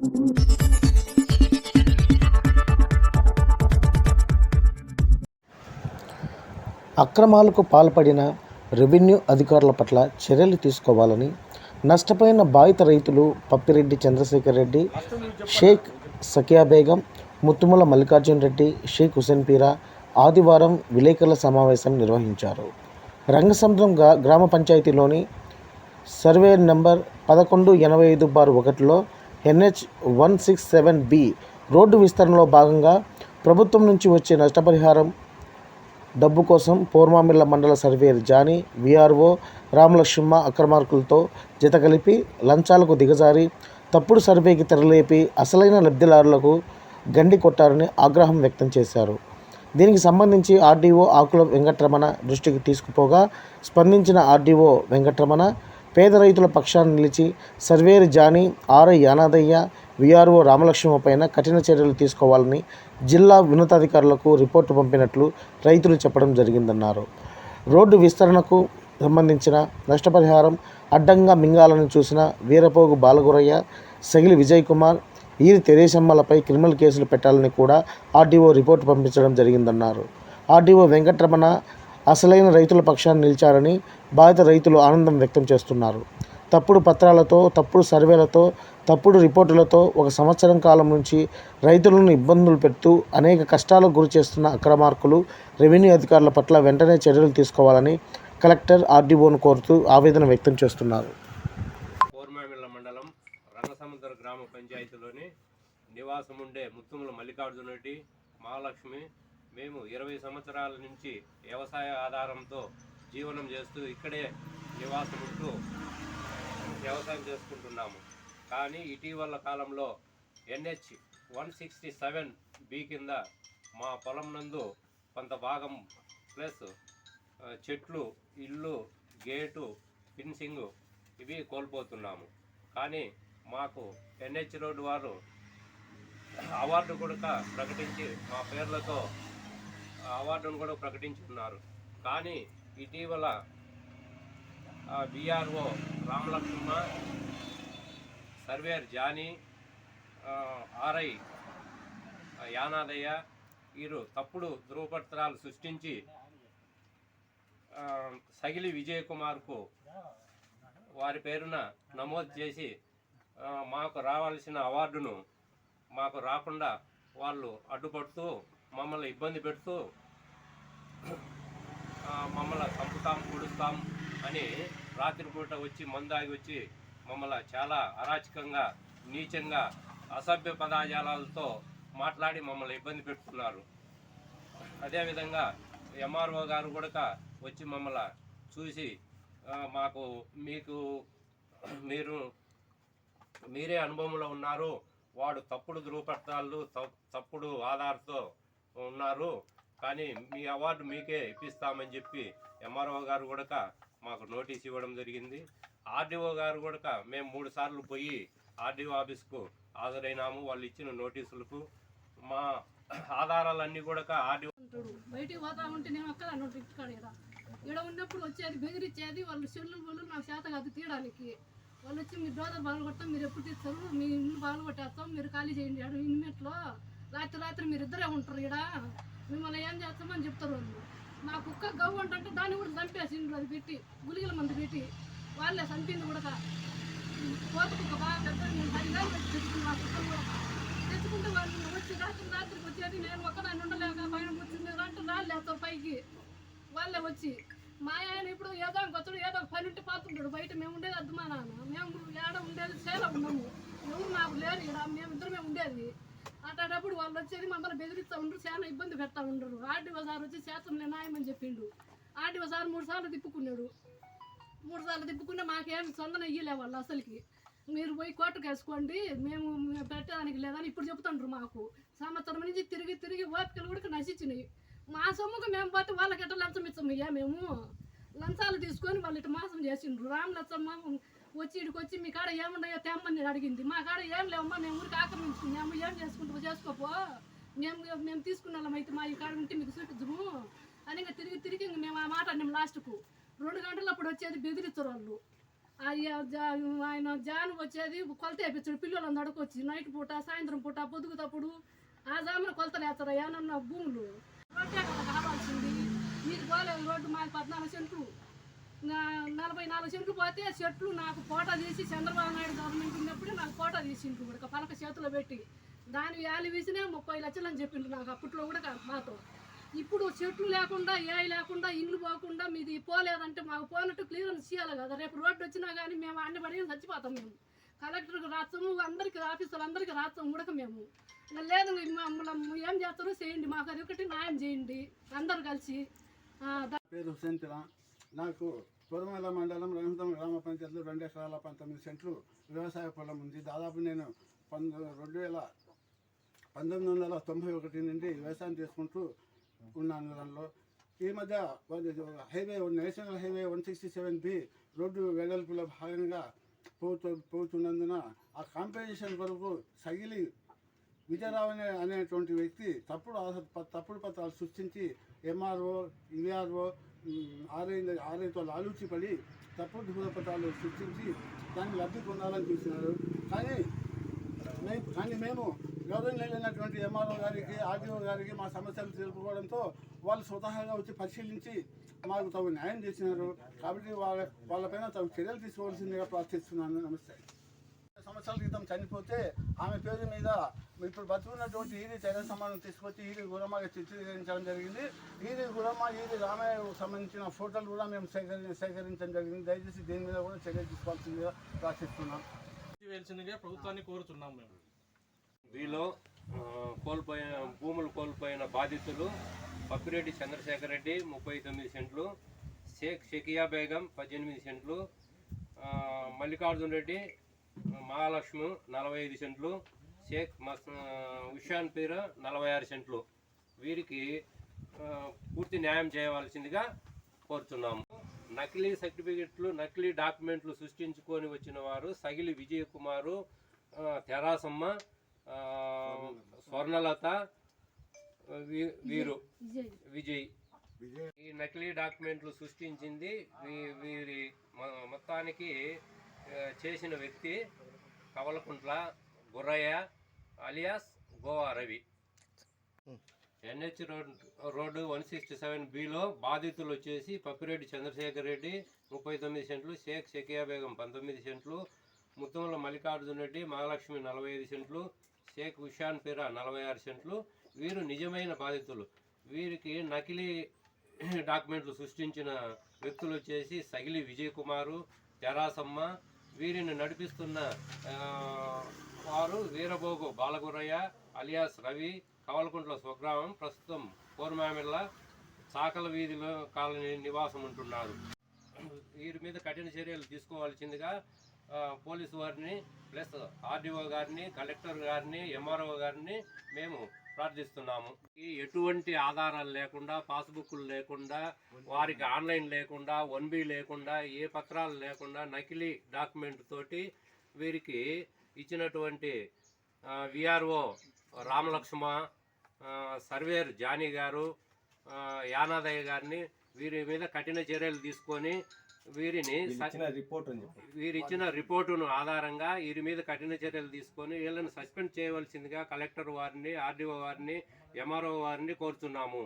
అక్రమాలకు పాల్పడిన రెవెన్యూ అధికారుల పట్ల చర్యలు తీసుకోవాలని నష్టపోయిన బాధిత రైతులు పప్పిరెడ్డి చంద్రశేఖర్ రెడ్డి షేక్ సఖియాబేగం ముత్తుముల మల్లికార్జున్ రెడ్డి షేక్ హుసేన్ పీరా ఆదివారం విలేకరుల సమావేశం నిర్వహించారు. రంగసముద్రం గ్రామ పంచాయతీలోని సర్వే నెంబర్ పదకొండు ఎనభై ఐదు బార్ ఒకటిలో NH one six seven B road విస్తరణలో భాగంగా ప్రభుత్వం నుంచి వచ్చే నష్టపరిహారం డబ్బు కోసం పూర్మామిల్ల మండల సర్వేయర్ జానీ విఆర్ఓ రామలక్ష్మ అక్రమార్కులతో జత కలిపి లంచాలకు దిగజారి తప్పుడు సర్వేకి తెరలేపి అసలైన లబ్ధిదారులకు గండి కొట్టారని ఆగ్రహం వ్యక్తం చేశారు. దీనికి సంబంధించి ఆర్డీఓ ఆకుల వెంకటరమణ దృష్టికి తీసుకుపోగా స్పందించిన ఆర్డీఓ వెంకటరమణ పేద రైతుల పక్షాన్ని నిలిచి surveyor Johnny RI Yanadayya VRO Ramalakshma పైన కఠిన చర్యలు తీసుకోవాలని జిల్లా ఉన్నతాధికారులకు రిపోర్టు పంపినట్లు రైతులు చెప్పడం జరిగిందన్నారు. రోడ్డు విస్తరణకు సంబంధించిన నష్టపరిహారం అడ్డంగా మింగాలని చూసిన వీరపోగు బాలగురయ్య సగిలి విజయ్ కుమార్ ఈరి తెరేసమ్మలపై క్రిమినల్ కేసులు పెట్టాలని కూడా ఆర్డీఓ రిపోర్టు పంపించడం జరిగిందన్నారు. ఆర్డీఓ వెంకటరమణ అసలైన రైతుల పక్షాన్ని నిలిచారని బాధిత రైతులు ఆనందం వ్యక్తం చేస్తున్నారు. తప్పుడు పత్రాలతో తప్పుడు సర్వేలతో తప్పుడు రిపోర్టులతో ఒక సంవత్సరం కాలం నుంచి రైతులను ఇబ్బందులు పెడుతూ అనేక కష్టాలకు గురి చేస్తున్న అక్రమార్కులు రెవెన్యూ అధికారుల పట్ల వెంటనే చర్యలు తీసుకోవాలని కలెక్టర్ ఆర్డీఓను కోరుతూ ఆవేదన వ్యక్తం చేస్తున్నారు. మండలం రంగసముద్ర గ్రామ పంచాయతీలోని నివాసం ఉండే ముత్తుముల మల్లికార్జునరెడ్డి మహాలక్ష్మి మేము ఇరవై సంవత్సరాల నుంచి వ్యవసాయ ఆధారంతో జీవనం చేస్తూ ఇక్కడే నివాసం ఉంటూ వ్యవసాయం చేసుకుంటున్నాము. కానీ ఇటీవల కాలంలో NH one sixty seven B కింద మా పొలం నందు కొంత భాగం ప్లస్ చెట్లు ఇల్లు గేటు ఫిన్సింగ్ ఇవి కోల్పోతున్నాము. కానీ మాకు ఎన్హెచ్ రోడ్డు వారు అవార్డు కూడా ప్రకటించి మా పేర్లతో అవార్డును కూడా ప్రకటించుకున్నారు. కానీ ఇటీవల VRO Ramalakshma surveyor Johnny RI Yanadayya వీరు తప్పుడు ధృవపత్రాలు సృష్టించి సగిలి విజయ్ కుమార్కు వారి పేరున నమోదు చేసి మాకు రావాల్సిన అవార్డును మాకు రాకుండా వాళ్ళు అడ్డుపడుతూ మమ్మల్ని ఇబ్బంది పెడుతూ మమ్మల్ని చంపుతాం పొడుస్తాం అని రాత్రిపూట వచ్చి మందాగి వచ్చి మమ్మల్ని చాలా అరాచకంగా నీచంగా అసభ్య పదాజాలతో మాట్లాడి మమ్మల్ని ఇబ్బంది పెడుతున్నారు. అదేవిధంగా ఎంఆర్ఓ గారు కూడా వచ్చి మమ్మల్ని చూసి మాకు మీకు మీరు మీరే అనుభవంలో ఉన్నారు. వాడు తప్పుడు ధృవపత్రాలు తప్పుడు ఆధార్తో ఉన్నారు. కానీ మీ అవార్డు మీకే ఇప్పిస్తామని చెప్పి ఎంఆర్ఓ గారు కూడా మాకు నోటీస్ ఇవ్వడం జరిగింది. ఆర్డీఓ గారు కూడా మేము మూడు సార్లు పోయి ఆర్డీఓ ఆఫీస్కు హాజరైనాము. వాళ్ళు ఇచ్చిన నోటీసులకు మా ఆధారాలన్నీ కూడా ఆర్డీఓ బయటికి పోతా ఉంటే నేను అక్కడ అన్నట్టు ఇక్కడ ఈడ ఉన్నప్పుడు వచ్చేది బెదిరిచ్చేది వాళ్ళు చెల్లు వాళ్ళు నా చేత కాదు తీయడానికి. వాళ్ళు వచ్చి మీరు డోద బాగా కొడతాం మీరు ఎప్పుడు తీస్తారు? మీ ఇల్లు బాగా కొట్టేస్తాం మీరు ఖాళీ చేయండి ఇన్మెట్లో రాత్రి రాత్రి మీరు ఇద్దరే ఉంటారు ఈడ. మిమ్మల్ని ఏం చేస్తామని చెప్తారు వాళ్ళు. మా కుక్క గవ్వు అంటే దాన్ని కూడా చంపేసిండ్రు అది పెట్టి గులిగల మంది పెట్టి వాళ్ళే చంపింది కూడా కోత కుక్క బాగా పెద్ద నేను పది వేలు పెట్టి తెచ్చుకుని మా కుక్క కూడా. తెచ్చుకుంటే వాళ్ళు వచ్చి రాత్రి రాత్రికి వచ్చేది నేను ఒక్కదాన్ని ఉండలేక పైన కూర్చుంది. అంటే రాళ్ళు పైకి. వాళ్ళే వచ్చి మా ఆయన ఇప్పుడు ఏదో వచ్చాడు ఏదో పని ఉంటే పాతుంటాడు బయట మేము ఉండేది అద్దు నాన్న. మేము ఏడ ఉండేది చేలో ఉన్నాము. ఎవరు నాకు లేరు ఇక్కడ మేము ఇద్దరమే ఉండేది. మాట్లాడేటప్పుడు వాళ్ళు వచ్చేది మమ్మల్ని బెదిరిస్తూ ఉండరు చాలా ఇబ్బంది పెడతా ఉండరు. ఆర్డీఓ సార్ వచ్చి శాతం న్యాయమని చెప్పిండు. ఆర్డీఓ సార్ మూడు సార్లు తిప్పుకున్నాడు. మూడు సార్లు తిప్పుకుంటే మాకేం సొందన ఇయ్యలే వాళ్ళు అసలుకి. మీరు పోయి కోర్టుకు వేసుకోండి మేము మేము పెట్టడానికి లేదని ఇప్పుడు చెప్తుండ్రు మాకు. సంవత్సరం నుంచి తిరిగి తిరిగి ఓపికలు కూడా నశించినాయి. మా సొమ్ముకు మేము పోతే వాళ్ళకి ఎట్లా లంచం ఇచ్చామయ్యా మేము? లంచాలు తీసుకొని వాళ్ళు ఇటు మాసం చేసిండ్రు. రామ్ లచ్చమ్మ వచ్చి ఇడికి వచ్చి మీ కాడ ఏముండయో తెమ్మని అడిగింది. మా కాడ ఏం లేవమ్మా మేము ఊరికి ఆక్రమించుకున్నాము ఏం చేసుకుంటామో చేసుకోపో. మేము మేము తీసుకున్నాం అయితే మా ఈ కాడ ఉంటే మీకు చూపించము అని ఇంకా తిరిగి తిరిగి ఇంక మేము ఆ మాట అన్నాము లాస్ట్కు రెండు గంటలు అప్పుడు వచ్చేది బెదిరిస్తారు వాళ్ళు. అయ్యా జా- ఆయన జాన్ వచ్చేది కొలత వేపించాడు. పిల్లలను నడుకొచ్చి నైట్ పూట సాయంత్రం పూట పొద్దుకుటప్పుడు ఆ జామున కొలతలు వేస్తారు ఏమన్నా భూములు. రోడ్డే కదా కావాల్సింది. మీరు పోలేదు రోడ్డు మాది పద్నాలుగు సెంట్లు. నలభై నాలుగు చెట్లు పోతే చెట్లు నాకు కోట తీసి చంద్రబాబు నాయుడు గవర్నమెంట్ ఉన్నప్పుడే నాకు కోట తీసిండు కూడా పలక చేతిలో పెట్టి. దాని వ్యాలీ వేసినే ముప్పై లక్షలు అని చెప్పిండు నాకు అప్పట్లో కూడా మాతో. ఇప్పుడు చెట్లు లేకుండా ఏ లేకుండా ఇల్లు పోకుండా మీది పోలేదంటే మాకు పోనట్టు క్లియరెన్స్ చేయాలి కదా. రేపు రోడ్డు వచ్చినా కానీ మేము అన్ని పడి చచ్చిపోతాం మేము. కలెక్టర్కి రాస్తాము అందరికి ఆఫీసులు అందరికి రాస్తాం ఉడక మేము. లేదు మమ్మల్ని ఏం చేస్తారో చేయండి మాకు అది ఒకటి న్యాయం చేయండి. అందరు కలిసి పేరు నాకు పూర్వమల మండలం రంగం గ్రామ పంచాయతీలో రెండు ఎకరాల పంతొమ్మిది సెంట్లు వ్యవసాయ పొలం ఉంది. దాదాపు నేను పంద రెండు వేల పంతొమ్మిది వందల తొంభై ఒకటి నుండి వ్యవసాయం చేసుకుంటూ ఉన్నాను దానిలో ఈ మధ్య highway national highway one sixty seven B road వెడల్పులో భాగంగా పోతు పోతున్నందున ఆ కాంపెన్సేషన్ కొరకు సగిలి విజయరావు అనే అనేటువంటి వ్యక్తి తప్పుడు ప- తప్పుడు పత్రాలు సృష్టించి ఎంఆర్ఓ ఈఆర్ఓ ఆర్ఐ ఆర్ఐతో లాలూచిపడి తప్పుడు ధృవపత్రాలు సృష్టించి దాన్ని లబ్ధి పొందాలని చూసినారు. కానీ మేము కానీ మేము గౌరవనీయులైనటువంటి ఎంఆర్ఓ గారికి ఆర్డీఓ గారికి మా సమస్యలు తెలుపుకోవడంతో వాళ్ళు స్వతహాగా వచ్చి పరిశీలించి మాకు తగు న్యాయం చేసినారు. కాబట్టి వాళ్ళ వాళ్ళపైన తగు చర్యలు తీసుకోవాల్సిందిగా ప్రార్థిస్తున్నాను. నమస్తే. సంవత్సరాల క్రితం చనిపోతే ఆమె పేరు మీద ఇప్పుడు బతుకున్నటువంటి ఈది చర్య సమానం తీసుకొచ్చి ఈది గురమ్మగా చిత్రీకరించడం జరిగింది. ఈది గురమ్మ ఈది రామయ్యకు సంబంధించిన ఫోటోలు కూడా మేము సేకరి సేకరించడం జరిగింది. దయచేసి దీని మీద కూడా చర్య తీసుకోవాల్సిందిగా ప్రార్థిస్తున్నాం. ప్రభుత్వాన్ని కోరుతున్నాం మేము. వీలో కోల్పోయిన భూములు కోల్పోయిన బాధితులు పప్పిరెడ్డి చంద్రశేఖర్ రెడ్డి ముప్పై తొమ్మిది సెంట్లు షేక్ షకియా బేగం పద్దెనిమిది సెంట్లు మల్లికార్జున్ రెడ్డి మహాలక్ష్మి నలభై ఐదు సెంట్లు షేక్ మస్ ఉషాన్ పీర నలభై ఆరు సెంట్లు. వీరికి పూర్తి న్యాయం చేయవలసిందిగా కోరుతున్నాము నకిలీ సర్టిఫికెట్లు నకిలీ డాక్యుమెంట్లు సృష్టించుకొని వచ్చిన వారు సగిలి విజయ్ కుమారు తెరాసమ్మ స్వర్ణలత వీ- వీరు. విజయ్. ఈ నకిలీ డాక్యుమెంట్లు సృష్టించింది వీరి మొత్తానికి చేసిన వ్యక్తి Kavalakuntla Gurrayya alias Goa Ravi. NH road road one sixty seven below బాధితులు వచ్చేసి పప్పిరెడ్డి చంద్రశేఖర్ రెడ్డి ముప్పై తొమ్మిది సెంట్లు షేక్ షకియా బేగం పంతొమ్మిది సెంట్లు ముత్తముల మల్లికార్జున రెడ్డి మహాలక్ష్మి నలభై ఐదు సెంట్లు షేక్ ఉషాన్ పీరా నలభై ఆరు సెంట్లు. వీరు నిజమైన బాధితులు. వీరికి నకిలీ డాక్యుమెంట్లు సృష్టించిన వ్యక్తులు వచ్చేసి సగిలి విజయ్ కుమారు తెరాసమ్మ వీరిని నడిపిస్తున్న వారు వీరభోగు బాలగురయ్య అలియాస్ రవి కవలకుంట్ల స్వగ్రామం ప్రస్తుతం కోరమామిళ్ళ చాకల వీధిలో కాలనీ నివాసం ఉంటున్నారు. వీరి మీద కఠిన చర్యలు తీసుకోవాల్సిందిగా పోలీసు వారిని ప్లస్ ఆర్డీఓ గారిని కలెక్టర్ గారిని ఎంఆర్ఓ గారిని మేము ప్రార్థిస్తున్నాము. ఈ ఎటువంటి ఆధారాలు లేకుండా పాస్బుక్లు లేకుండా వారికి ఆన్లైన్ లేకుండా వన్ బి లేకుండా ఏ పత్రాలు లేకుండా నకిలీ డాక్యుమెంట్ తోటి వీరికి ఇచ్చినటువంటి విఆర్ఓ రామలక్ష్మ సర్వేర్ జానీ గారు యానాదయ్య గారిని వీరి మీద కఠిన చర్యలు తీసుకొని వీరిని స- వీరిచ్చిన రిపోర్టును ఆధారంగా వీరి మీద కఠిన చర్యలు తీసుకొని వీళ్ళని సస్పెండ్ చేయవలసిందిగా కలెక్టర్ వారిని ఆర్డీఓ వారిని ఎంఆర్ఓ వారిని కోరుతున్నాము.